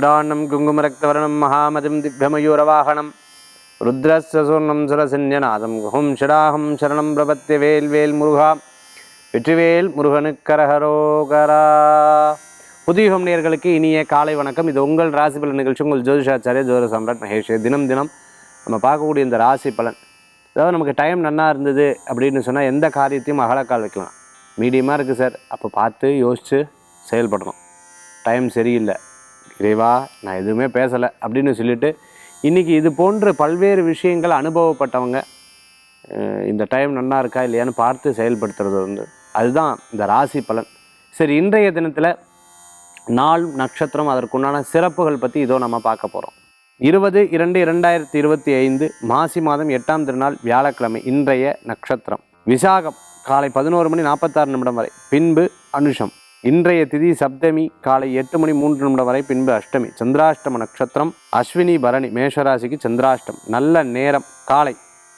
ஷடான்னம் குங்குமரக்தவரணம் மகாமதிம் திவ்யமயூரவாகனம் ருத்ரஸ்வசூர்ணம் சுரசன்யநாதம் குஹும் ஷடாஹம் சரணம் பிரபத்திய வேல் வேல் முருகா வெற்றிவேல் முருகனுக்கரஹரோகரா புதியுகம் நேர்களுக்கு இனிய காலை வணக்கம். இது உங்கள் ராசி பலன் நிகழ்ச்சி. உங்கள் ஜோதிஷாச்சாரிய ஜோதிர சம்ராட் மகேஷ். தினம் தினம் நம்ம பார்க்கக்கூடிய இந்த ராசி பலன். அதாவது நமக்கு டைம் நன்னா இருந்தது அப்படின்னு சொன்னால் எந்த காரியத்தையும் அகலக்கால் வைக்கலாம். மீடியமாக இருக்குது சார். அப்போ பார்த்து யோசித்து செயல்படணும். டைம் சரியில்லை. இறைவா நான் எதுவுமே பேசலை அப்படின்னு சொல்லிட்டு இன்றைக்கி இது போன்ற பல்வேறு விஷயங்கள் அனுபவப்பட்டவங்க இந்த டைம் நன்னா இருக்கா இல்லையான்னு பார்த்து செயல்படுத்துறது வந்து அதுதான் இந்த ராசி பலன். சரி இன்றைய தினத்தில் நாள் நட்சத்திரம் அதற்குண்டான சிறப்புகள் பற்றி இதோ நம்ம பார்க்க போகிறோம் இருபது இரண்டு இரண்டாயிரத்தி இருபத்தி ஐந்து மாசி மாதம் எட்டாம் திருநாள் வியாழக்கிழமை இன்றைய நட்சத்திரம். விசாகம் காலை பதினோரு மணி நாற்பத்தாறு நிமிடம் வரை. பின்பு அனுஷம். இன்றைய திதி சப்தமி காலை எட்டு மணி மூன்று நிமிடம் வரை பின்பு அஷ்டமி. சந்திராஷ்டம நட்சத்திரம் அஸ்வினி பரணி மேஷராசிக்கு சந்திராஷ்டம். நல்ல நேரம் காலை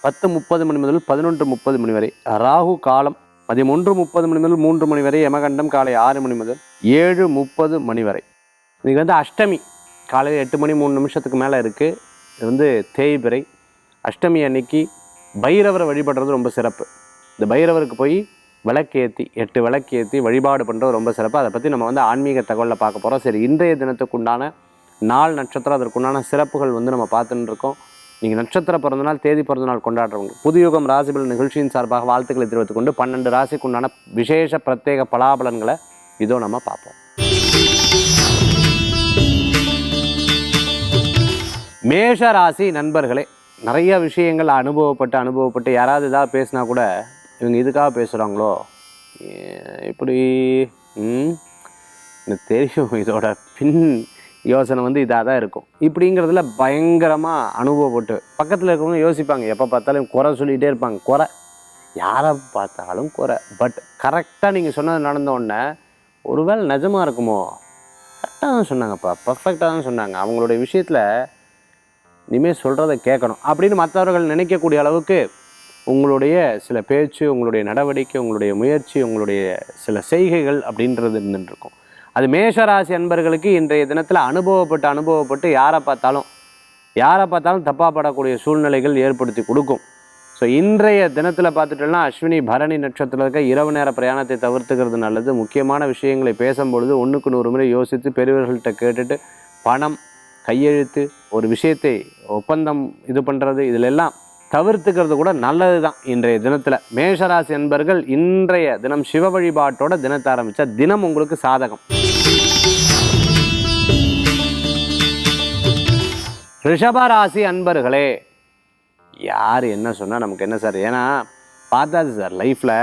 பத்து முப்பது மணி முதல் பதினொன்று முப்பது மணி வரை. ராகு காலம் மதியம் ஒன்று முப்பது மணி முதல் மூன்று மணி வரை. யமகண்டம் காலை ஆறு மணி முதல் ஏழு முப்பது மணி வரை. இது வந்து அஷ்டமி. காலையில் எட்டு மணி மூணு நிமிஷத்துக்கு மேலே இருக்குது இது வந்து தேய்பிறை அஷ்டமி அன்னைக்கு பைரவரை வழிபடுறது ரொம்ப சிறப்பு. இந்த பைரவருக்கு போய் விளக்கேற்றி எட்டு விளக்கேற்றி வழிபாடு பண்ணுறது ரொம்ப சிறப்பு. அதை பற்றி நம்ம வந்து ஆன்மீக தகவலில் பார்க்க போகிறோம் சரி இன்றைய தினத்துக்குண்டான நாள் நட்சத்திரம் அதற்குண்டான சிறப்புகள் வந்து நம்ம பார்த்துட்டு இருக்கோம். நீங்கள் நட்சத்திர பிறந்தநாள் தேதி பிறந்தநாள் கொண்டாடுறவங்க புதுயுகம் ராசிபலன் நிகழ்ச்சியின் சார்பாக வாழ்த்துக்களை தெரிவித்துக் கொண்டு பன்னெண்டு ராசிக்குண்டான விசேஷ பிரத்யேக பலாபலன்களை இதோ நம்ம பார்ப்போம். மேஷ ராசி நண்பர்களே நிறைய விஷயங்கள் அனுபவப்பட்டு அனுபவப்பட்டு யாராவது இதாக பேசினா கூட இவங்க இதுக்காக பேசுகிறாங்களோ இப்படி எனக்கு தெரியும் இதோட பின் யோசனை வந்து இதாக தான் இருக்கும். இப்படிங்கிறதுல பயங்கரமாக அனுபவப்பட்டு பக்கத்தில் இருக்கவங்க யோசிப்பாங்க எப்போ பார்த்தாலும் குறை சொல்லிகிட்டே இருப்பாங்க. குறை. யாரை பார்த்தாலும் குறை. பட் கரெக்டாக நீங்கள் சொன்னது நடந்தோடனே ஒருவேளை நிஜமாக இருக்குமோ? கரெக்டாக தான் சொன்னாங்கப்பா பர்ஃபெக்டாக தான் சொன்னாங்க. அவங்களுடைய விஷயத்தில் இனிமேல் சொல்கிறத கேட்கணும். அப்படின்னு மற்றவர்கள் நினைக்கக்கூடிய அளவுக்கு உங்களுடைய சில பேச்சு உங்களுடைய நடவடிக்கை உங்களுடைய முயற்சி உங்களுடைய சில செய்கைகள் அப்படின்றது இருந்துருக்கும் அது மேஷராசி அன்பர்களுக்கு இன்றைய தினத்தில் அனுபவப்பட்டு அனுபவப்பட்டு யாரை பார்த்தாலும் யாரை பார்த்தாலும் தப்பாக படக்கூடிய சூழ்நிலைகள் ஏற்படுத்தி கொடுக்கும். ஸோ இன்றைய தினத்தில் பார்த்துட்டோம்னா அஸ்வினி பரணி நட்சத்திரத்தில் இருக்க இரவு நேர பிரயாணத்தை தவிர்த்துக்கிறது நல்லது. முக்கியமான விஷயங்களை பேசும்பொழுது ஒன்றுக்கு நூறு முறை யோசித்து பெரியவர்கள்ட்ட கேட்டுட்டு பணம் கையெழுத்து ஒரு விஷயத்தை ஒப்பந்தம் இது பண்ணுறது இதிலெல்லாம் தவிர்த்துக்கிறது கூட நல்லது தான் இன்றைய தினத்தில். மேஷராசி என்பர்கள் இன்றைய தினம் சிவ வழிபாட்டோட தினத்தை ஆரம்பித்தா தினம் உங்களுக்கு சாதகம். ரிஷபராசி அன்பர்களே யார் என்ன சொன்னால் நமக்கு என்ன சார்? ஏன்னா பார்த்தாது சார் லைஃப்பில்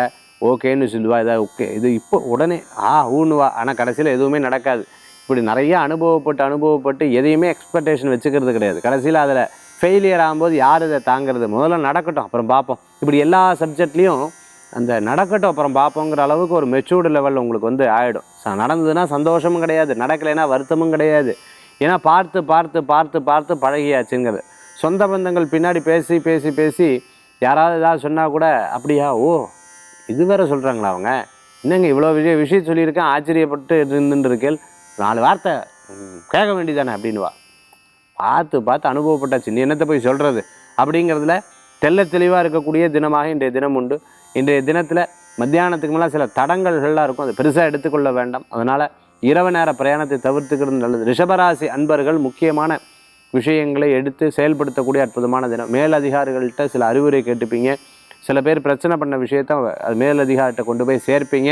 ஓகேன்னு சொல்லுவா இதாக ஓகே. இது இப்போ உடனே ஆ ஊன்னுவா ஆனால் கடைசியில் எதுவுமே நடக்காது. இப்படி நிறைய அனுபவப்பட்டு அனுபவப்பட்டு எதையுமே எக்ஸ்பெக்டேஷன் வச்சுக்கிறது கிடையாது. கடைசியில் அதில் ஃபெயிலியர் ஆகும்போது யார் இதை தாங்கிறது? முதல்ல நடக்கட்டும் அப்புறம் பார்ப்போம். இப்படி எல்லா சப்ஜெக்ட்லேயும் அந்த நடக்கட்டும் அப்புறம் பார்ப்போங்கிற அளவுக்கு ஒரு மெச்சூர்டு லெவல் உங்களுக்கு வந்து ஆகிடும் நடந்ததுன்னா சந்தோஷமும் கிடையாது நடக்கலைன்னா வருத்தமும் கிடையாது. ஏன்னா பார்த்து பார்த்து பார்த்து பார்த்து பழகியாச்சுங்கிறது. சொந்த பந்தங்கள் பின்னாடி பேசி பேசி பேசி யாராவது ஏதாவது சொன்னால் கூட அப்படியா? ஓ இது வேற சொல்கிறாங்களா அவங்க? என்னங்க இவ்வளோ விஷய விஷயம் சொல்லியிருக்கேன் ஆச்சரியப்பட்டு இருந்துட்டு இருக்கேன் நாலு வார்த்தை கேட்க வேண்டியதானே அப்படின்னுவா. பார்த்து பார்த்து அனுபவப்பட்டாச்சு. நீ என்னத்தை போய் சொல்கிறது அப்படிங்கிறதுல தெல்ல தெளிவாக இருக்கக்கூடிய தினமாக இன்றைய தினம் உண்டு. இன்றைய தினத்தில் மத்தியானத்துக்கு மேலே சில தடங்கல்கள்லாம் இருக்கும். அது பெருசாக எடுத்துக்கொள்ள வேண்டாம். அதனால் இரவு நேர பிரயாணத்தை தவிர்த்துக்கிறது நல்லது. ரிஷபராசி அன்பர்கள் முக்கியமான விஷயங்களை எடுத்து செயல்படுத்தக்கூடிய அற்புதமான தினம். மேலதிகாரிகள்கிட்ட சில அறிவுரை கேட்டுப்பீங்க. சில பேர் பிரச்சனை பண்ண விஷயத்த அது மேலதிகாரிகிட்ட கொண்டு போய் சேர்ப்பீங்க.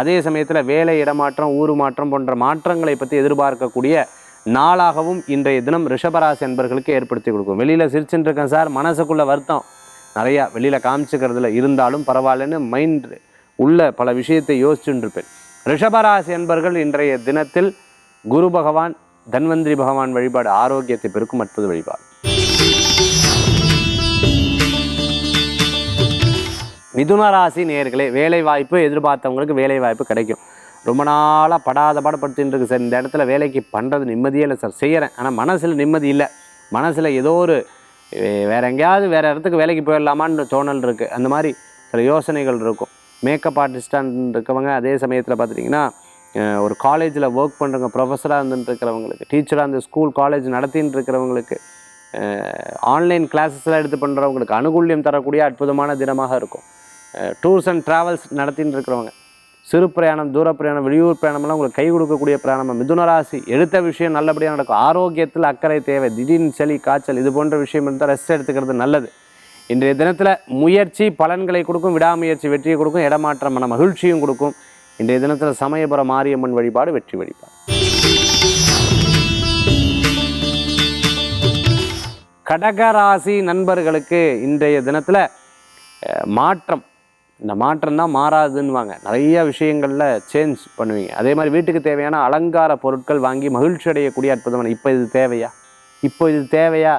அதே சமயத்தில் வேலை இடமாற்றம் ஊர் மாற்றம் போன்ற மாற்றங்களை பற்றி எதிர்பார்க்கக்கூடிய நாளாகவும் இன்றைய தினம் ரிஷபராசி அன்பர்களுக்கு ஏற்படுத்தி கொடுக்கும். வெளியில் சிரிச்சுட்டு இருக்கேன் சார். மனசுக்குள்ளே வருத்தம். நிறையா வெளியில் காமிச்சுக்கிறதுல இருந்தாலும் பரவாயில்லன்னு மைண்ட் உள்ள பல விஷயத்தை யோசிச்சுருப்பேன் ரிஷபராசி அன்பர்கள் இன்றைய தினத்தில் குரு பகவான் தன்வந்திரி பகவான் வழிபாடு ஆரோக்கியத்தை பெருக்கும் அற்புத வழிபாடு. மிதுன ராசி நேர்களே வேலை வாய்ப்பு எதிர்பார்த்தவங்களுக்கு வேலை வாய்ப்பு கிடைக்கும். ரொம்ப நாளாக படாத பாடுபடுத்தின்னு இருக்கு சார். இந்த இடத்துல வேலைக்கு பண்ணுறது நிம்மதியே இல்லை சார். செய்கிறேன் ஆனால் மனசில் நிம்மதி இல்லை. மனசில் ஏதோ ஒரு வேறு எங்கேயாவது வேறு இடத்துக்கு வேலைக்கு போயிடலாமான்னு தோணல் இருக்குது அந்த மாதிரி சில யோசனைகள் இருக்கும். மேக்கப் ஆர்டிஸ்டான் இருக்கவங்க அதே சமயத்தில் பார்த்துட்டிங்கன்னா ஒரு காலேஜில் ஒர்க் பண்ணுறவங்க ப்ரொஃபஸராக இருந்துட்டு இருக்கிறவங்களுக்கு டீச்சராக இருந்து ஸ்கூல் காலேஜ் நடத்தின்னு இருக்கிறவங்களுக்கு ஆன்லைன் கிளாஸஸ்லாம் எடுத்து பண்ணுறவங்களுக்கு அனுகூல்யம் தரக்கூடிய அற்புதமான தினமாக இருக்கும். டூர்ஸ் அண்ட் ட்ராவல்ஸ் நடத்தின்னு இருக்கிறவங்க. சிறு பிரயாணம் தூர பிரயாணம் வெளியூர் பிரயாணம்லாம் உங்களுக்கு கை கொடுக்கக்கூடிய பிரயாணம். மிதுனராசி எடுத்த விஷயம் நல்லபடியாக நடக்கும். ஆரோக்கியத்தில் அக்கறை தேவை. திடீர்னு சளி காய்ச்சல் இது போன்ற விஷயம் இருந்தால் ரெஸ்ட் எடுத்துக்கிறது நல்லது. இன்றைய தினத்தில் முயற்சி பலன்களை கொடுக்கும் விடாமுயற்சி வெற்றியை கொடுக்கும் இடமாற்றம் மன மகிழ்ச்சியும் கொடுக்கும். இன்றைய தினத்தில் சமயபுரம் மாரியம்மன் வழிபாடு வெற்றி வழிபாடு. கடகராசி நண்பர்களுக்கு இன்றைய தினத்தில் மாற்றம். இந்த மாற்றம் தான் மாறாதுன்னுவாங்க. நிறைய விஷயங்களில் சேஞ்ச் பண்ணுவீங்க. அதே மாதிரி வீட்டுக்கு தேவையான அலங்கார பொருட்கள் வாங்கி மகிழ்ச்சி அடையக்கூடிய அற்புதமான இப்போ இது தேவையா? இப்போ இது தேவையா?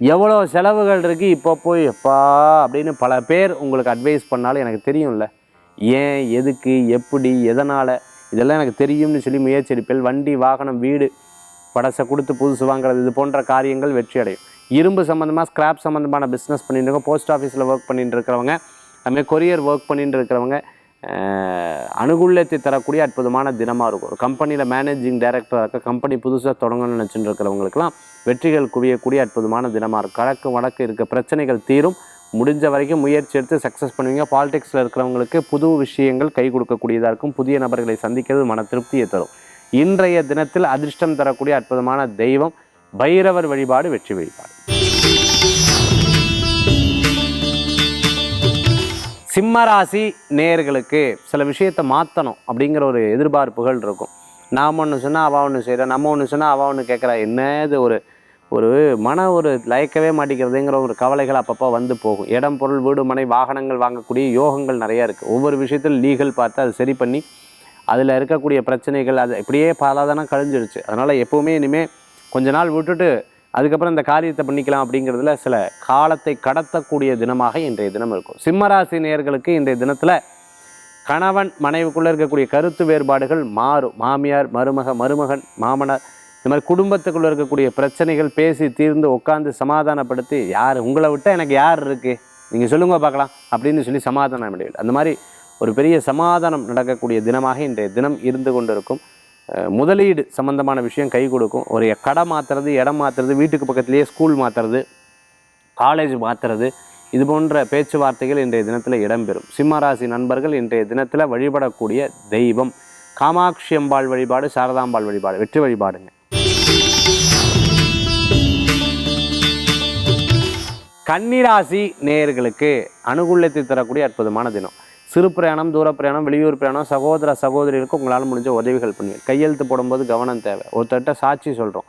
எவ்வளோ செலவுகள் இருக்குது இப்போ போய் எப்பா அப்படின்னு பல பேர் உங்களுக்கு அட்வைஸ் பண்ணாலும் எனக்கு தெரியும்ல. ஏன் எதுக்கு எப்படி எதனால்? இதெல்லாம் எனக்கு தெரியும்னு சொல்லி முயற்சி எடுப்பில் வண்டி வாகனம் வீடு படசை கொடுத்து புதுசு வாங்குறது இது போன்ற காரியங்கள் வெற்றி அடையும். இரும்பு சம்மந்தமாக ஸ்கிராப் சம்மந்தமான பிஸ்னஸ் பண்ணிட்டு இருக்கோம். போஸ்ட் ஆஃபீஸில் ஒர்க் பண்ணிட்டு இருக்கிறவங்க. அதுமாதிரி கொரியர் ஒர்க் பண்ணிட்டு இருக்கிறவங்க அனுகூலத்தை தரக்கூடிய அற்புதமான தினமாக இருக்கும். ஒரு கம்பெனியில் மேனேஜிங் டைரக்டராக இருக்க கம்பெனி புதுசாக தொடங்கணும்னு நினச்சிட்டு இருக்கிறவங்களுக்குலாம் வெற்றிகள் குவியக்கூடிய அற்புதமான தினமாக இருக்கும். கிழக்கு வடக்கு இருக்க பிரச்சனைகள் தீரும். முடிஞ்ச வரைக்கும் முயற்சி எடுத்து சக்ஸஸ் பண்ணுவீங்க. பாலிடிக்ஸில் இருக்கிறவங்களுக்கு புது விஷயங்கள் கை கொடுக்கக்கூடியதாக இருக்கும். புதிய நபர்களை சந்திக்கிறது மன திருப்தியை தரும். இன்றைய தினத்தில் அதிர்ஷ்டம் தரக்கூடிய அற்புதமான தெய்வம் பைரவர் வழிபாடு வெற்றி வழிபாடு. சிம்மராசி நேயர்களுக்கு சில விஷயத்தை மாற்றணும் அப்படிங்கிற ஒரு எதிர்பார்ப்புகள் இருக்கும். நாம் ஒன்று சொன்னால் அவள் ஒன்று செய்கிறா நம்ம ஒன்று சொன்னால் அவள் ஒன்று கேட்குறா என்ன இது ஒரு ஒரு மன ஒரு லயக்கவே மாட்டேங்கிறதுங்கிற ஒரு கவலைகள் அப்பப்போ வந்து போகும். இடம் பொருள் வீடு மனை வாகனங்கள் வாங்கக்கூடிய யோகங்கள் நிறையா இருக்குது ஒவ்வொரு விஷயத்திலும் லீகல் பார்த்து அதை சரி பண்ணி அதில் இருக்கக்கூடிய பிரச்சனைகள் அது இப்படியே பலாதானம் கழிஞ்சிருச்சு. அதனால் எப்போவுமே இனிமேல் கொஞ்ச நாள் விட்டுட்டு அதுக்கப்புறம் இந்த காரியத்தை பண்ணிக்கலாம் அப்படிங்கிறதுல சில காலத்தை கடத்தக்கூடிய தினமாக இன்றைய தினம் இருக்கும். சிம்மராசி நேர்களுக்கு இன்றைய தினத்தில் கணவன் மனைவிக்குள்ளே இருக்கக்கூடிய கருத்து வேறுபாடுகள் மாறும். மாமியார் மருமக மருமகன் மாமனார் இந்த மாதிரி குடும்பத்துக்குள்ளே இருக்கக்கூடிய பிரச்சனைகள் பேசி தீர்ந்து உட்காந்து சமாதானப்படுத்தி யார்? உங்களை விட்டால் எனக்கு யார் இருக்குது நீங்கள் சொல்லுங்க பார்க்கலாம். அப்படின்னு சொல்லி சமாதானம் முடியவில்லை அந்த மாதிரி ஒரு பெரிய சமாதானம் நடக்கக்கூடிய தினமாக இன்றைய தினம் இருந்து கொண்டிருக்கும். இருக்கும் முதலீடு சம்பந்தமான விஷயம் கை கொடுக்கும். ஒரு கடை மாற்றுறது இடம் மாற்றுறது வீட்டுக்கு பக்கத்துலேயே ஸ்கூல் மாற்றுறது காலேஜ் மாற்றுறது இது போன்ற பேச்சுவார்த்தைகள் இன்றைய தினத்தில் இடம்பெறும். சிம்மராசி நண்பர்கள் இன்றைய தினத்தில் வழிபடக்கூடிய தெய்வம். காமாட்சி அம்பாள் வழிபாடு சாரதாம்பாள் வழிபாடு வெற்றி வழிபாடுங்க. கன்னிராசி நேயர்களுக்கு அனுகூலத்தை தரக்கூடிய அற்புதமான தினம். சிறு பிரயாணம் தூர பிரயாணம் வெளியூர் பிரயாணம் சகோதர சகோதரிகளுக்கு உங்களால் முடிஞ்ச உதவிகள் பண்ணுவேன் கையெழுத்து போடும்போது கவனம் தேவை. ஒருத்தர்கிட்ட சாட்சி சொல்கிறோம்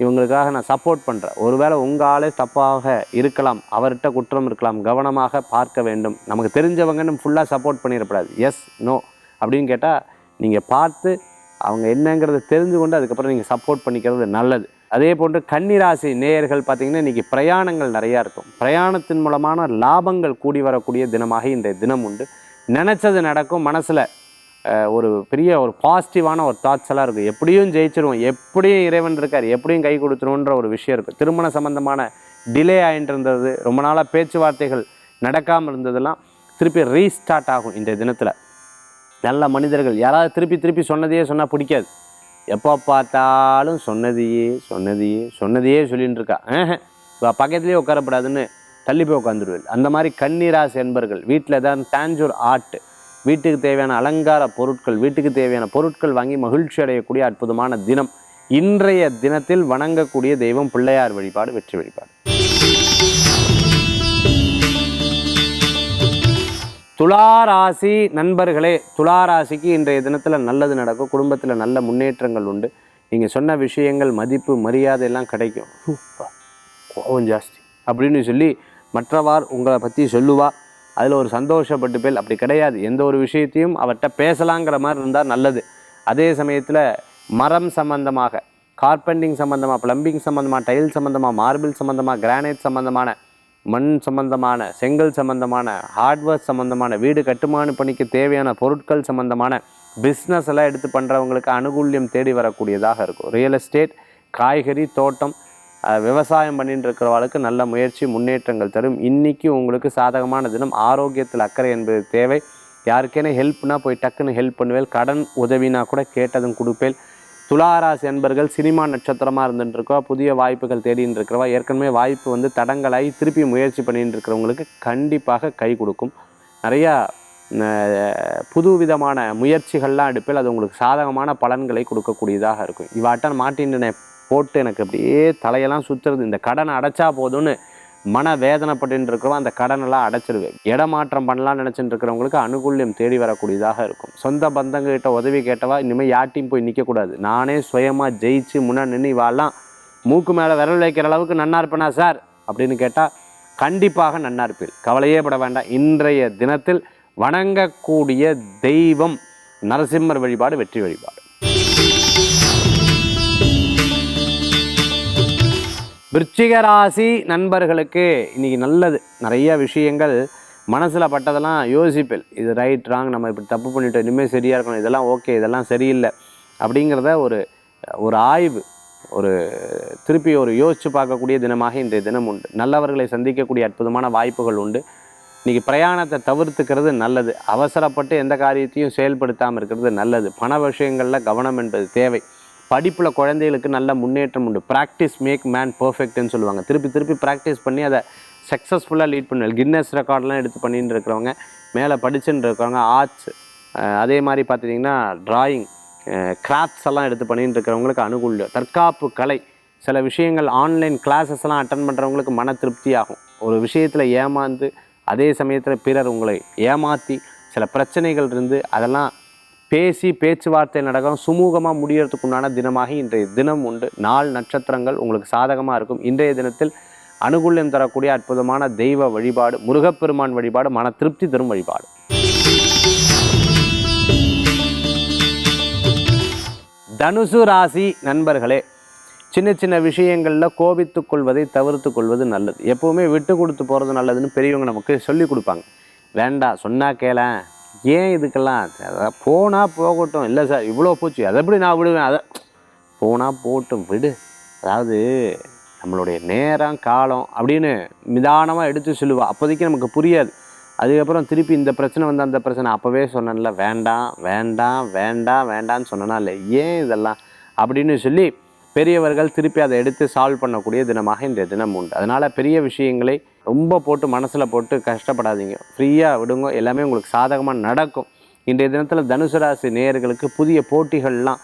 இவங்களுக்காக நான் சப்போர்ட் பண்ணுறேன் ஒருவேளை உங்கள் ஆளே தப்பாக இருக்கலாம். அவர்கிட்ட குற்றம் இருக்கலாம். கவனமாக பார்க்க வேண்டும். நமக்கு தெரிஞ்சவங்கன்னு ஃபுல்லாக சப்போர்ட் பண்ணிடக்கூடாது. எஸ் நோ அப்படின்னு கேட்டால் நீங்கள் பார்த்து அவங்க என்னங்கிறத தெரிஞ்சு கொண்டு அதுக்கப்புறம் நீங்கள் சப்போர்ட் பண்ணிக்கிறது நல்லது. அதே போன்று கன்னிராசி நேயர்கள் பார்த்தீங்கன்னா இன்றைக்கி பிரயாணங்கள் நிறையா இருக்கும். பிரயாணத்தின் மூலமான லாபங்கள் கூடி வரக்கூடிய தினமாக இன்றைய தினம் உண்டு. நினச்சது நடக்கும் மனசில் ஒரு பெரிய ஒரு பாசிட்டிவான ஒரு தாட்ஸ் எல்லாம் இருக்கும். எப்படியும் ஜெயிச்சிருவோம். எப்படியும் இறைவன் இருக்கார். எப்படியும் கை கொடுத்துருவோன்ற ஒரு விஷயம் இருக்குது திருமண சம்மந்தமான டிலே ஆகிட்டு இருந்தது. ரொம்ப நாளாக பேச்சுவார்த்தைகள் நடக்காமல் இருந்ததெல்லாம் திருப்பி ரீஸ்டார்ட் ஆகும் இன்றைய தினத்தில். நல்ல மனிதர்கள் யாராவது திருப்பி திருப்பி சொன்னதையே சொன்னால் பிடிக்காது. எப்போ பார்த்தாலும் சொன்னதையே சொன்னதையே சொன்னதையே சொல்லின்னு இருக்கா. ஆஹ் பக்கத்துலேயே உட்காரப்படாதுன்னு தள்ளி போய் உட்காந்துருவேன் அந்த மாதிரி கன்னிராசி என்பர்கள் வீட்டில் தான் டாஞ்சூர் ஆர்ட் வீட்டுக்கு தேவையான அலங்கார பொருட்கள் வீட்டுக்கு தேவையான பொருட்கள் வாங்கி மகிழ்ச்சி அடையக்கூடிய அற்புதமான தினம். இன்றைய தினத்தில் வணங்கக்கூடிய தெய்வம் பிள்ளையார் வழிபாடு வெற்றி வழிபாடு. துளாராசி நண்பர்களே துளாராசிக்கு இன்றைய தினத்தில் நல்லது நடக்கும். குடும்பத்தில் நல்ல முன்னேற்றங்கள் உண்டு. நீங்கள் சொன்ன விஷயங்கள் மதிப்பு மரியாதை எல்லாம் கிடைக்கும். கோபம் ஜாஸ்தி. அப்படின்னு சொல்லி மற்றவார் உங்களை பற்றி சொல்லுவா. அதில் ஒரு சந்தோஷப்பட்டு பேல். அப்படி கிடையாது. எந்த ஒரு விஷயத்தையும் அவர்கிட்ட பேசலாங்கிற மாதிரி இருந்தால் நல்லது. அதே சமயத்தில் மரம் சம்பந்தமாக கார்பெண்டிங் சம்மந்தமாக ப்ளம்பிங் சம்மந்தமாக டைல் சம்மந்தமாக மார்பிள் சம்மந்தமாக கிரானைட் சம்மந்தமான மண் சம்பந்தமான செங்கல் சம்பந்தமான ஹார்ட்வேர் சம்பந்தமான வீடு கட்டுமான பணிக்கு தேவையான பொருட்கள் சம்பந்தமான பிஸ்னஸ் எல்லாம் எடுத்து பண்ணுறவங்களுக்கு அனுகூல்யம் தேடி வரக்கூடியதாக இருக்கும். ரியல் எஸ்டேட் காய்கறி தோட்டம் விவசாயம் பண்ணிட்டு இருக்கிறவளுக்கு நல்ல முயற்சி முன்னேற்றங்கள் தரும். இன்றைக்கி உங்களுக்கு சாதகமான தினம் ஆரோக்கியத்தில் அக்கறை என்பது தேவை. யாருக்கேனே ஹெல்ப்னா போய் டக்குன்னு ஹெல்ப் பண்ணுவேன் கடன் உதவினா கூட கேட்டதும் கொடுப்பேன் துளாராசி என்பர்கள் சினிமா நட்சத்திரமாக இருந்துட்டுருக்கோ புதிய வாய்ப்புகள் தேடின்னு இருக்கிறவா ஏற்கனவே வாய்ப்பு வந்து தடங்களாகி திருப்பி முயற்சி பண்ணிட்டு இருக்கிறவங்களுக்கு கண்டிப்பாக கை கொடுக்கும். நிறையா புது விதமான முயற்சிகள்லாம் எடுப்பில். அது உங்களுக்கு சாதகமான பலன்களை கொடுக்கக்கூடியதாக இருக்கும். இவாட்டன் மாட்டின்னு போட்டு எனக்கு அப்படியே தலையெல்லாம் சுற்றுறது இந்த கடனை அடைச்சா போதும்னு மன வேதனைப்பட்டு இருக்கிறோம் அந்த கடனெல்லாம் அடைச்சிருவேன். இடமாற்றம் பண்ணலாம்னு நினச்சிட்டு இருக்கிறவங்களுக்கு அனுகூல்யம் தேடி வரக்கூடியதாக இருக்கும். சொந்த பந்தங்கள்கிட்ட உதவி கேட்டவா இனிமேல் யார்ட்டையும் போய் நிற்கக்கூடாது நானே சுயமாக ஜெயிச்சு முன்னாடி நின்று இவாலாம் மூக்கு மேலே விரல் வைக்கிற அளவுக்கு நன்னா இருப்பேனா சார் அப்படின்னு கேட்டால் கண்டிப்பாக நன்னா இருப்பீர் கவலையே பட வேண்டாம். இன்றைய தினத்தில் வணங்கக்கூடிய தெய்வம் நரசிம்மர் வழிபாடு வெற்றி வழிபாடு. விருச்சிக ராசி நண்பர்களுக்கு இன்னைக்கு நல்லது. நிறைய விஷயங்கள் மனசில் பட்டதெல்லாம் யோசிப்பேன். இது ரைட் ராங் நம்ம இப்படி தப்பு பண்ணிட்டோம். இனிமேல் சரியாக இருக்கணும். இதெல்லாம் ஓகே இதெல்லாம் சரியில்லை. அப்படிங்கிறத ஒரு ஒரு ஆய்வு ஒரு திருப்பி ஒரு யோசித்து பார்க்கக்கூடிய தினமாக இன்றைய தினம் உண்டு. நல்லவர்களை சந்திக்கக்கூடிய அற்புதமான வாய்ப்புகள் உண்டு. இன்றைக்கி பிரயாணத்தை தவிர்த்துக்கிறது நல்லது. அவசரப்பட்டு எந்த காரியத்தையும் செயல்படுத்தாமல் இருக்கிறது நல்லது. பண விஷயங்களில் கவனம் என்பது தேவை. படிப்பில் குழந்தைகளுக்கு நல்ல முன்னேற்றம் உண்டு. ப்ராக்டிஸ் மேக் மேன் பர்ஃபெக்ட்னு சொல்லுவாங்க. திருப்பி திருப்பி ப்ராக்டிஸ் பண்ணி அதை சக்ஸஸ்ஃபுல்லாக லீட் பண்ணுவாங்க. கின்னஸ் ரெக்கார்ட்லாம் எடுத்து பண்ணிட்டு இருக்கிறவங்க மேலே படிச்சுட்டு இருக்கிறவங்க ஆர்ட்ஸ் அதே மாதிரி பார்த்துட்டிங்கன்னா ட்ராயிங் கிராஃப்ட்ஸ் எல்லாம் எடுத்து பண்ணிட்டு இருக்கிறவங்களுக்கு அனுகூல தற்காப்பு கலை சில விஷயங்கள் ஆன்லைன் கிளாஸஸ் எல்லாம் அட்டன் பண்ணுறவங்களுக்கு மன திருப்தி ஆகும். ஒரு விஷயத்தில் ஏமாந்து அதே சமயத்தில் பிறர் உங்களை ஏமாற்றி சில பிரச்சனைகள் இருந்து அதெல்லாம் பேசி பேச்சுவார்த்தை நடக்கும் சுமூகமாக முடியறதுக்குண்டான தினமாக இன்றைய தினம் உண்டு. நாள் நட்சத்திரங்கள் உங்களுக்கு சாதகமாக இருக்கும். இன்றைய தினத்தில் அனுகூல்யம் தரக்கூடிய அற்புதமான தெய்வ வழிபாடு முருகப்பெருமான் வழிபாடு மன திருப்தி தரும் வழிபாடு. தனுசு ராசி நண்பர்களே சின்ன சின்ன விஷயங்களில் கோபித்து கொள்வதை தவிர்த்து கொள்வது நல்லது. எப்போவுமே விட்டு கொடுத்து போகிறது நல்லதுன்னு பெரியவங்க நமக்கு சொல்லி கொடுப்பாங்க. வேண்டாம் சொன்னா கேளேன் ஏன் இதுக்கெல்லாம்? போனால் போகட்டும். இல்லை சார் இவ்வளோ போச்சு. அதை எப்படி நான் விடுவேன்? அதை போனால் போட்டும் விடு. அதாவது நம்மளுடைய நேரம் காலம் அப்படின்னு நிதானமாக எடுத்து சொல்லுவாள் அப்போதைக்கு நமக்கு புரியாது. அதுக்கப்புறம் திருப்பி இந்த பிரச்சனை வந்து அந்த பிரச்சனை. அப்போவே சொன்னேன்ல வேண்டாம் வேண்டாம் வேண்டாம் வேண்டாம்னு சொன்னனா இல்லை ஏன் இதெல்லாம்? அப்படின்னு சொல்லி பெரியவர்கள் திருப்பி அதை எடுத்து சால்வ் பண்ணக்கூடிய தினமாக இன்றைய தினம் உண்டு. அதனால் பெரிய விஷயங்களை ரொம்ப போட்டு மனசில் போட்டு கஷ்டப்படாதீங்க. ஃப்ரீயாக விடுங்க. எல்லாமே உங்களுக்கு சாதகமாக நடக்கும். இன்றைய தினத்தில் தனுசு ராசி நேயர்களுக்கு புதிய போட்டிகள்லாம்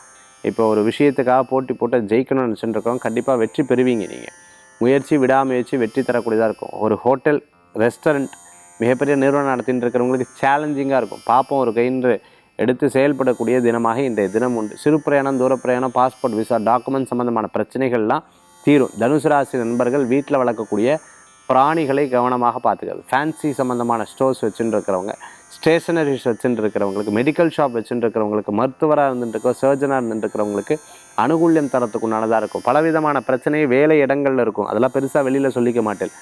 இப்போ ஒரு விஷயத்துக்காக போட்டி போட்டு ஜெயிக்கணும்னு நினச்சிட்டு கண்டிப்பாக வெற்றி பெறுவீங்க நீங்கள் முயற்சி விடாமுயற்சி வெற்றி தரக்கூடியதாக இருக்கும். ஒரு ஹோட்டல் ரெஸ்டாரண்ட் மிகப்பெரிய நிறுவனம் நடத்திட்டு இருக்கிறவங்களுக்கு சேலஞ்சிங்காக இருக்கும். பார்ப்போம் ஒரு கைன்று எடுத்து செயல்படக்கூடிய தினமாக இன்றைய தினம் உண்டு. சிறு பிரயாணம் தூர பிரயாணம் பாஸ்போர்ட் விசா டாக்குமெண்ட் சம்மந்தமான பிரச்சனைகள்லாம் தீரும். தனுசு ராசி நண்பர்கள் வீட்டில் வளர்க்கக்கூடிய பிராணிகளை கவனமாக பார்த்துக்கிறது ஃபேன்சி சம்மந்தமான ஸ்டோர்ஸ் வச்சுட்டு இருக்கிறவங்க ஸ்டேஷனரிஸ் வச்சுட்டு இருக்கிறவங்களுக்கு மெடிக்கல் ஷாப் வச்சுட்டு இருக்கிறவங்களுக்கு மருத்துவராக இருந்துட்டுருக்கோ சர்ஜனாக இருந்துட்டு இருக்கிறவங்களுக்கு அனுகூல்யம் தரத்துக்குண்டானதாக இருக்கும். பலவிதமான பிரச்சனை வேலை இடங்கள்ல இருக்கும். அதெல்லாம் பெருசாக வெளியில் சொல்லிக்க மாட்டேன்.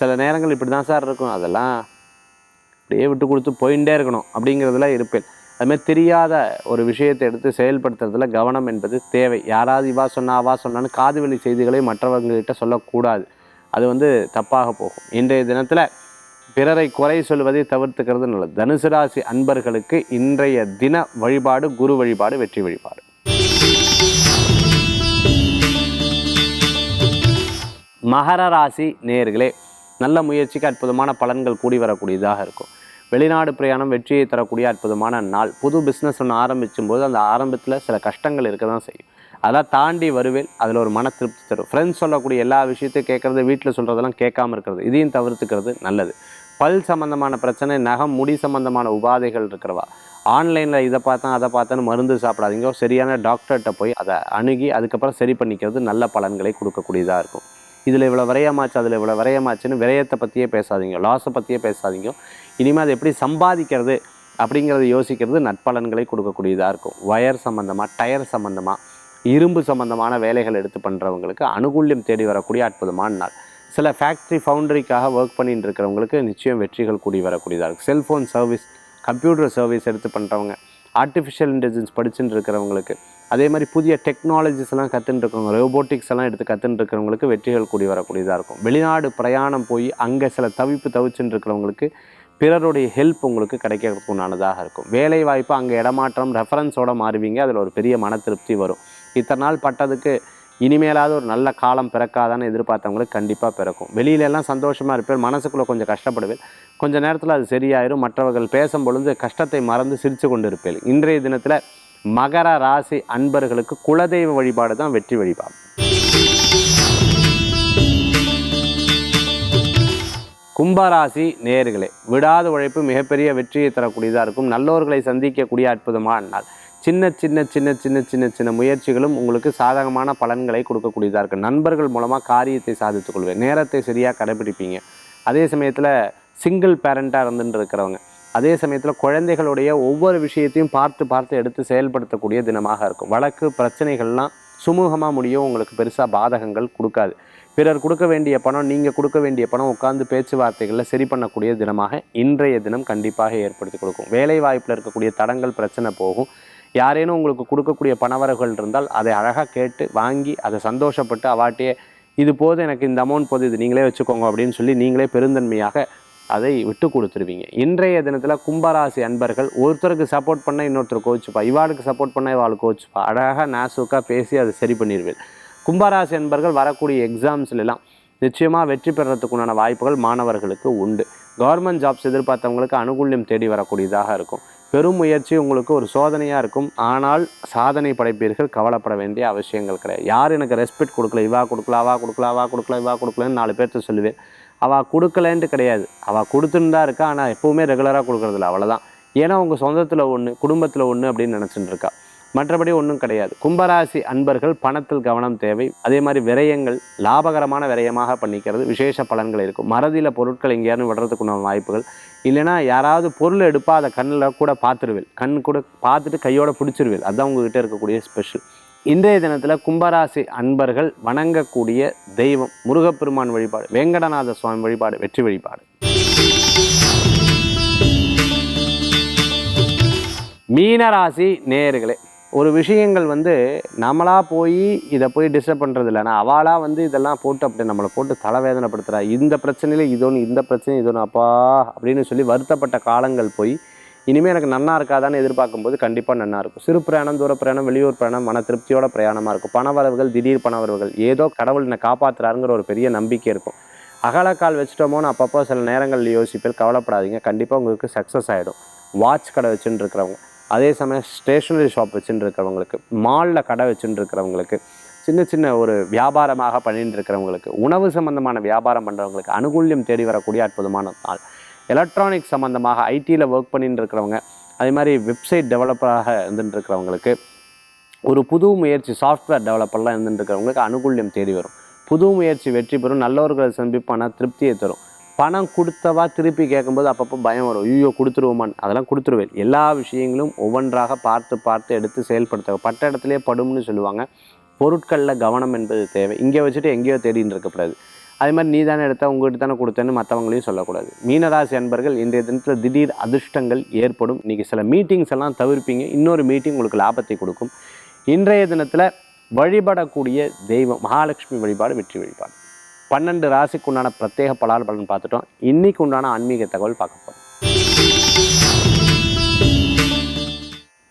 சில நேரங்கள் இப்படி தான் சார் இருக்கும். அதெல்லாம் அப்படியே விட்டு கொடுத்து போயிட்டே இருக்கணும் அப்படிங்கிறதுல இருப்பேன். அதுமாதிரி தெரியாத ஒரு விஷயத்தை எடுத்து செயல்படுத்துறதுல கவனம் என்பது தேவை. யாராவது இவா சொன்னா அவா சொன்னான்னு காது வழி செய்திகளை மற்றவங்ககிட்ட சொல்லக்கூடாது. அது வந்து தப்பாக போகும். இன்றைய தினத்தில் பிறரை குறை சொல்வதை தவிர்த்துக்கிறது நல்லது. தனுசு ராசி அன்பர்களுக்கு இன்றைய தின வழிபாடு குரு வழிபாடு வெற்றி வழிபாடு. மகர ராசி நேர்களே நல்ல முயற்சிக்கு அற்புதமான பலன்கள் கூடி வரக்கூடியதாக இருக்கும். வெளிநாடு பிரயாணம் வெற்றியை தரக்கூடிய அற்புதமான நாள். புது பிஸ்னஸ் ஒன்று ஆரம்பிக்கும் போது அந்த ஆரம்பத்தில் சில கஷ்டங்கள் இருக்க தான் செய்யும். அதான் தாண்டி வருவேன் அதில் ஒரு மன திருப்தி தரும். ஃப்ரெண்ட்ஸ் சொல்லக்கூடிய எல்லா விஷயத்தையும் கேட்குறது வீட்டில் சொல்கிறதெல்லாம் கேட்காம இருக்கிறது. இதையும் தவிர்த்துக்கிறது நல்லது. பல் சம்மந்தமான பிரச்சனை நகம் முடி சம்மந்தமான உபாதைகள் இருக்கிறவா? ஆன்லைனில் இதை பார்த்தேன் அதை பார்த்தேன்னு மருந்து சாப்பிடாதீங்க. சரியான டாக்டர்கிட்ட போய் அதை அணுகி அதுக்கப்புறம் சரி பண்ணிக்கிறது நல்ல பலன்களை கொடுக்கக்கூடியதாக இருக்கும். இதில் இவ்வளோ விரயமாச்சு அதில் இவ்வளோ விரயமாச்சுன்னு விரயத்தை பற்றியே பேசாதீங்க லாஸை பற்றியே பேசாதீங்க. இனிமேல் அது எப்படி சம்பாதிக்கிறது அப்படிங்கிறத யோசிக்கிறது நட்பலன்களை கொடுக்கக்கூடியதாக இருக்கும். ஒயர் சம்மந்தமாக டயர் சம்மந்தமாக இரும்பு சம்மந்தமான வேலைகள் எடுத்து பண்ணுறவங்களுக்கு அனுகூல்யம் தேடி வரக்கூடிய அற்புதமான நாள். சில ஃபேக்ட்ரி ஃபவுண்டரிக்காக ஒர்க் பண்ணிட்டு இருக்கிறவங்களுக்கு நிச்சயம் வெற்றிகள் கூடி வரக்கூடியதாக இருக்கும். செல்ஃபோன் சர்வீஸ் கம்ப்யூட்டர் சர்வீஸ் எடுத்து பண்ணுறவங்க ஆர்டிஃபிஷியல் இன்டெலிஜென்ஸ் படிச்சுட்டு இருக்கிறவங்களுக்கு அதே மாதிரி புதிய டெக்னாலஜிஸ் எல்லாம் கற்றுட்டு ரோபோட்டிக்ஸ் எல்லாம் எடுத்து கற்றுட்டு இருக்கிறவங்களுக்கு வெற்றிகள் கூடி வரக்கூடியதாக இருக்கும். வெளிநாடு பிரயாணம் போய் அங்கே சில தவிப்பு தவிச்சுட்டு இருக்கிறவங்களுக்கு பிறருடைய ஹெல்ப் உங்களுக்கு கிடைக்கிறதுக்கு உண்டானதாக இருக்கும். வேலை வாய்ப்பு அங்கே இடமாற்றம் ரெஃபரன்ஸோட மாறுவீங்க. அதில் ஒரு பெரிய மன திருப்தி வரும். இத்தனை நாள் பட்டதுக்கு இனிமேலாவது ஒரு நல்ல காலம் பிறக்காதான்னு எதிர்பார்த்தவங்களுக்கு கண்டிப்பாக பிறக்கும். வெளியில எல்லாம் சந்தோஷமாக இருப்பேன். மனசுக்குள்ளே கொஞ்சம் கஷ்டப்படுவேன். கொஞ்ச நேரத்தில் அது சரியாயிரும். மற்றவர்கள் பேசும் பொழுது கஷ்டத்தை மறந்து சிரித்து கொண்டு இருப்பேன் இன்றைய தினத்தில் மகர ராசி அன்பர்களுக்கு குலதெய்வ வழிபாடு தான் வெற்றி வழிபாடு. கும்பராசி நேர்களே விடாத உழைப்பு மிகப்பெரிய வெற்றியை தரக்கூடியதாக இருக்கும். நல்லோர்களை சந்திக்கக்கூடிய அற்புதமான நாள். சின்ன சின்ன சின்ன சின்ன சின்ன சின்ன முயற்சிகளும் உங்களுக்கு சாதகமான பலன்களை கொடுக்கக்கூடியதாக இருக்கும். நண்பர்கள் மூலமாக காரியத்தை சாதித்துக்கொள்வேன் நேரத்தை சரியாக கடைபிடிப்பீங்க. அதே சமயத்தில் சிங்கிள் பேரண்ட்டாக இருந்துட்டு இருக்கிறவங்க அதே சமயத்தில் குழந்தைகளுடைய ஒவ்வொரு விஷயத்தையும் பார்த்து பார்த்து எடுத்து செயல்படுத்தக்கூடிய தினமாக இருக்கும். வழக்கு பிரச்சனைகள்லாம் சுமூகமாக முடியும் உங்களுக்கு பெருசாக பாதகங்கள் கொடுக்காது. பிறர் கொடுக்க வேண்டிய பணம் நீங்கள் கொடுக்க வேண்டிய பணம் உட்காந்து பேச்சுவார்த்தைகளில் சரி பண்ணக்கூடிய தினமாக இன்றைய தினம் கண்டிப்பாக ஏற்படுத்தி கொடுக்கும். வேலை வாய்ப்பில் இருக்கக்கூடிய தடங்கள் பிரச்சனை போகும். யாரேனும் உங்களுக்கு கொடுக்கக்கூடிய பணவரவுகள் இருந்தால் அதை அழகாக கேட்டு வாங்கி அதை சந்தோஷப்பட்டு அவாட்டியே இது போது எனக்கு இந்த அமௌண்ட் போது இது நீங்களே வச்சுக்கோங்க அப்படின்னு சொல்லி நீங்களே பெருந்தன்மையாக அதை விட்டு கொடுத்துருவீங்க. இன்றைய தினத்தில் கும்பராசி அன்பர்கள் ஒருத்தருக்கு சப்போர்ட் பண்ண இன்னொருத்தர் கோச்சுப்பா இவாளுக்கு சப்போர்ட் பண்ண இவாளுக்கு கோச்சுப்பா அழகாக நாசுக்காக பேசி அதை சரி பண்ணிடுவேன் கும்பராசி அன்பர்கள் வரக்கூடிய எக்ஸாம்ஸ்லாம் நிச்சயமாக வெற்றி பெறத்துக்குண்டான வாய்ப்புகள் மாணவர்களுக்கு உண்டு. கவர்மெண்ட் ஜாப்ஸ் எதிர்பார்த்தவங்களுக்கு அனுகூல்யம் தேடி வரக்கூடியதாக இருக்கும். பெரும் முயற்சி உங்களுக்கு ஒரு சோதனையாக இருக்கும். ஆனால் சாதனை படைப்பீர்கள் கவலைப்பட வேண்டிய அவசியங்கள் கிடையாது. யார் எனக்கு ரெஸ்பெக்ட் கொடுக்கல இவா கொடுக்கல அவா கொடுக்கல அவா கொடுக்கல இவா கொடுக்கலன்னு நாலு பேர்த்த சொல்லுவேன். அவள் கொடுக்கலன்ட்டு கிடையாது. அவள் கொடுத்துன்னு தான் இருக்கா ஆனால் எப்போவுமே ரெகுலராக கொடுக்குறதில்ல அவ்வளோதான் ஏன்னா உங்கள் சொந்தத்தில் ஒன்று குடும்பத்தில் ஒன்று அப்படின்னு நினச்சிட்டு இருக்கா. மற்றபடி ஒன்றும் கிடையாது. கும்பராசி அன்பர்கள் பணத்தில் கவனம் தேவை. அதே மாதிரி விரயங்கள் லாபகரமான விரயமாக பண்ணிக்கிறது விசேஷ பலன்கள் இருக்கும். மறதியில் பொருட்கள் எங்கேயாரும் விடுறதுக்குண்டான வாய்ப்புகள். இல்லைன்னா யாராவது பொருள் எடுப்பா அதை கண்ணில் கூட பார்த்துருவேன் கண் கூட பார்த்துட்டு கையோட பிடிச்சிருவேன் அதுதான் உங்ககிட்ட இருக்கக்கூடிய ஸ்பெஷல் இன்றைய தினத்தில் கும்பராசி அன்பர்கள் வணங்கக்கூடிய தெய்வம் முருகப்பெருமான் வழிபாடு வேங்கடநாத சுவாமி வழிபாடு வெற்றி வழிபாடு. மீனராசி நேயர்களே ஒரு விஷயங்கள் வந்து நம்மளா போய் இதை போய் டிஸ்டர்ப் பண்ணுறது இல்லைனா அவளாக வந்து இதெல்லாம் போட்டு அப்படி நம்மளை போட்டு தலைவேதனைப்படுத்துகிறா இந்த பிரச்சனையில் இதோன்னு இந்த பிரச்சனை இதோன்னு அப்பா அப்படின்னு சொல்லி வருத்தப்பட்ட காலங்கள் போய் இனிமேல் எனக்கு நன்னா இருக்காதான்னு எதிர்பார்க்கும்போது கண்டிப்பாக நன்னா இருக்கும். சிறு பிரயாணம் தூர பிரயாணம் வெளியூர் பிரயாணம் மன திருப்தியோட பிரயாணமாக இருக்கும். பணவரவுகள் திடீர் பணவரவுகள் ஏதோ கடவுள் என்னை காப்பாற்றுறாருங்கிற ஒரு பெரிய நம்பிக்கை இருக்கும். அகலக்கால் வச்சுட்டோமோன்னு அப்பப்போ சில நேரங்களில் யோசிப்பேன். கவலைப்படாதீங்க. கண்டிப்பாக உங்களுக்கு சக்ஸஸ் ஆகிடும் வாட்ச் கடை வச்சுட்டு இருக்கிறவங்க அதே சமயம் ஸ்டேஷ்னரி ஷாப் வச்சுட்டு இருக்கிறவங்களுக்கு மாலில் கடை வச்சுட்டு இருக்கிறவங்களுக்கு சின்ன சின்ன ஒரு வியாபாரமாக பண்ணிட்டு இருக்கிறவங்களுக்கு உணவு சம்பந்தமான வியாபாரம் பண்ணுறவங்களுக்கு அனுகூல்யம் தேடி வரக்கூடிய அற்புதமான நாள். எலக்ட்ரானிக்ஸ் சம்மந்தமாக ஐடியில் ஒர்க் பண்ணிட்டு இருக்கிறவங்க அதே மாதிரி வெப்சைட் டெவலப்பராக இருந்துட்டு இருக்கிறவங்களுக்கு ஒரு புது முயற்சி சாஃப்ட்வேர் டெவலப்பர்லாம் இருந்துட்டு இருக்கிறவங்களுக்கு அனுகூல்யம் தேடி வரும். புது முயற்சி வெற்றி பெறும் நல்லவர்களை சந்திப்பான திருப்தியை தரும். பணம் கொடுத்தவா திருப்பி கேட்கும்போது அப்பப்போ பயம் வரும். ஐயோ கொடுத்துருவோமான் அதெல்லாம் கொடுத்துருவேன். எல்லா விஷயங்களும் ஒவ்வொன்றாக பார்த்து பார்த்து எடுத்து செயல்படுத்த பட்ட இடத்துலையே படும்னு சொல்லுவாங்க. பொருட்களில் கவனம் என்பது தேவை. இங்கே வச்சுட்டு எங்கேயோ தேடின்னு இருக்கக்கூடாது. அதே மாதிரி நீ தானே எடுத்த உங்கள்கிட்ட தானே கொடுத்தேன்னு மற்றவங்களையும் சொல்லக்கூடாது. மீனராசி அன்பர்கள் இன்றைய தினத்தில் திடீர் அதிர்ஷ்டங்கள் ஏற்படும். இன்றைக்கி சில மீட்டிங்ஸ் எல்லாம் தவிர்ப்பீங்க. இன்னொரு மீட்டிங் உங்களுக்கு லாபத்தை கொடுக்கும். இன்றைய தினத்தில் வழிபடக்கூடிய தெய்வம் மகாலட்சுமி வழிபாடு வெற்றி வழிபாடு. பன்னெண்டு ராசிக்கு உண்டான பிரத்யேக பலால் பலன் பார்த்துட்டோம். இன்றைக்கு உண்டான ஆன்மீக தகவல் பார்க்க போகிறோம்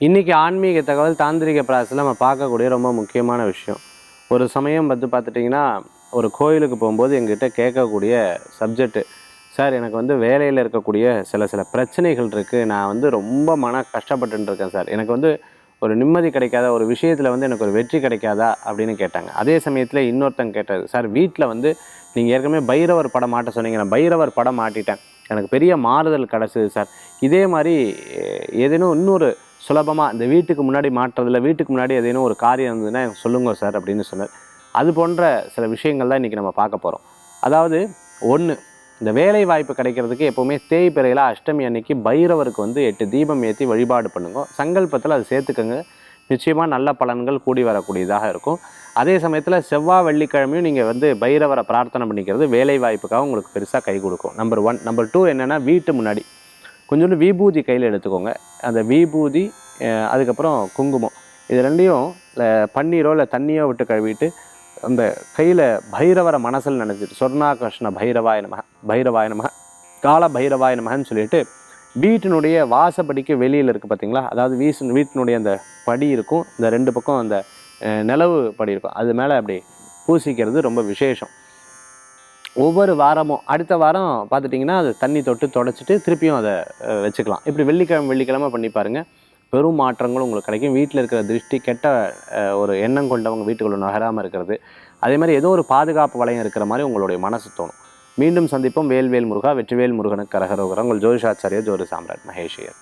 இன்றைக்கி ஆன்மீக தகவல் தாந்திரிக பிராசத்தில் நம்ம பார்க்கக்கூடிய ரொம்ப முக்கியமான விஷயம். ஒரு சமயம் வந்து பார்த்துட்டிங்கன்னா ஒரு கோயிலுக்கு போகும்போது எங்கிட்ட கேட்கக்கூடிய சப்ஜெக்ட்டு சார் எனக்கு வந்து வேலையில் இருக்கக்கூடிய சில சில பிரச்சனைகள் இருக்குது நான் வந்து ரொம்ப மன கஷ்டப்பட்டுட்டு இருக்கேன் சார் எனக்கு வந்து ஒரு நிம்மதி கிடைக்காத? ஒரு விஷயத்தில் வந்து எனக்கு ஒரு வெற்றி கிடைக்காதா? அப்படின்னு கேட்டாங்க. அதே சமயத்தில் இன்னொருத்தங்க கேட்டார் சார் வீட்டில் வந்து நீங்கள் ஏற்கனவே பைரவர் படம் மாட்ட சொன்னீங்க. நான் பைரவர் படம் மாட்டிட்டேன். எனக்கு பெரிய மாறுதல் கிடச்சிது சார் இதே மாதிரி ஏதேனும் இன்னொரு சுலபமாக இந்த வீட்டுக்கு முன்னாடி மாட்டுறதில்ல வீட்டுக்கு முன்னாடி ஏதேனும் ஒரு காரியம் இருந்ததுன்னா எனக்கு சொல்லுங்க சார் அப்படின்னு சொன்னார். அது போன்ற சில விஷயங்கள் தான் இன்றைக்கி நம்ம பார்க்க போகிறோம் அதாவது ஒன்று இந்த வேலை வாய்ப்பு கிடைக்கிறதுக்கு எப்போவுமே தேய்பிறையில் அஷ்டமி அன்னைக்கு பைரவருக்கு வந்து எட்டு தீபம் ஏற்றி வழிபாடு பண்ணுங்க. சங்கல்பத்தில் அதை சேர்த்துக்கங்க. நிச்சயமாக நல்ல பலன்கள் கூடி வரக்கூடியதாக இருக்கும். அதே சமயத்தில் செவ்வாய் வெள்ளிக்கிழமையும் நீங்கள் வந்து பைரவரை பிரார்த்தனை பண்ணிக்கிறது வேலை வாய்ப்புக்காக உங்களுக்கு பெருசாக கை கொடுக்கும். நம்பர் ஒன் நம்பர் டூ என்னென்னா வீட்டு முன்னாடி. கொஞ்சோண்டு விபூதி கையில் எடுத்துக்கோங்க. அந்த விபூதி அதுக்கப்புறம் குங்குமம். இது ரெண்டையும் இல்லை பன்னீரோ இல்லை தண்ணியோ விட்டு கழுவிட்டு அந்த கையில் பைரவரை மனசில் நினச்சிட்டு சொர்ணா கிருஷ்ண பைரவாய நம பைரவாய நம கால பைரவாய நமகன்னு சொல்லிட்டு வீட்டினுடைய வாசப்படிக்கு வெளியில் இருக்குது பார்த்தீங்களா அதாவது வீசு வீட்டினுடைய அந்த படி இருக்கும். இந்த ரெண்டு பக்கம் அந்த நிலவு படி இருக்கும். அது மேலே அப்படி பூசிக்கிறது ரொம்ப விசேஷம். ஒவ்வொரு வாரமும் அடுத்த வாரம் பார்த்துட்டிங்கன்னா அது தண்ணி தொட்டு தொடச்சிட்டு திருப்பியும் அதை வச்சுக்கலாம். இப்படி வெள்ளிக்கிழமை வெள்ளிக்கிழமை பண்ணி பாருங்கள் பெரும் மாற்றங்களும் உங்களுக்கு கிடைக்கும். வீட்டில் இருக்கிற திருஷ்டி கெட்ட ஒரு எண்ணம் கொண்டவங்க வீட்டுக்குள்ள நகராமல் இருக்கிறது. அதே மாதிரி ஏதோ ஒரு பாதுகாப்பு வளையம் இருக்கிற மாதிரி உங்களுடைய மனசு தோணும். மீண்டும் சந்திப்போம். வேல்வேல் முருகா வெற்றிவேல் முருகனுக்கு கரகரோகரம். உங்கள் ஜோதிஷாச்சாரியர் ஜோதி சாம்ராட் மகேஷியர்